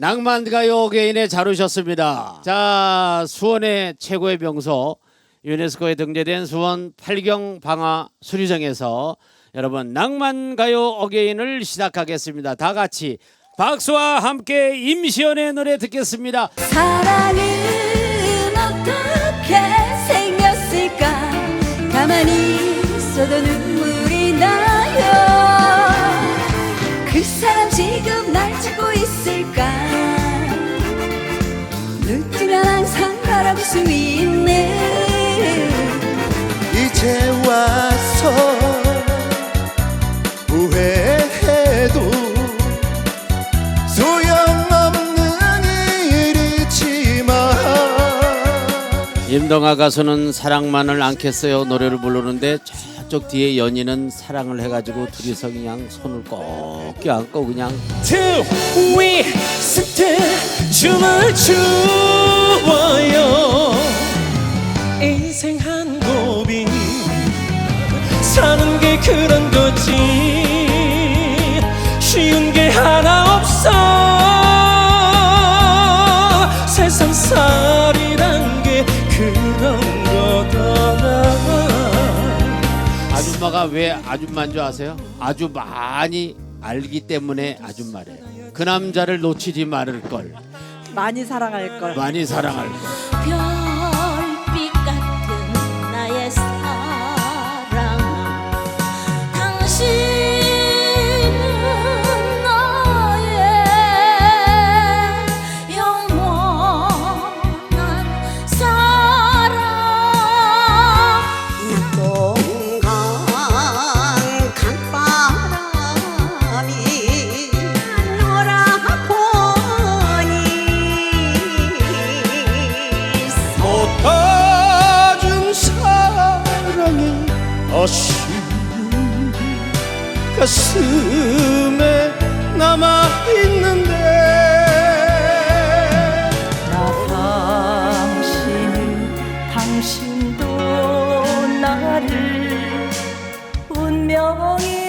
낭만가요 개인에 잘 오셨습니다. 자, 수원의 최고의 명소 유네스코에 등재된 수원 팔경 방화 수리정에서 여러분 낭만가요 어게인을 시작하겠습니다. 다 같이 박수와 함께 임시연의 노래 듣겠습니다. 사랑은 어떻게 생겼을까 가만히 있어도 눈 수 있네. 이제 와서 후회해도 소용없는 일이지만 임동아 가수는 사랑만을 않겠어요. 노래를 부르는데 저쪽 뒤에 연인은 사랑을 해가지고 둘이서 그냥 손을 꼭 껴안고 그냥 트위스트 춤을 추 어요. 인생 한 고비. 사는 게 그런 거지. 쉬운 게 하나 없어. 세상 살이란 게 그런 거더라. 아줌마가 왜 아줌마인 줄 아세요? 아주 많이 알기 때문에 아줌마래요. 그 남자를 놓치지 말을 걸, 많이 사랑할 걸. 많이 사랑할 걸. 별 아쉬운 가슴에 남아있는데 나 당신 당신도 나를 운명이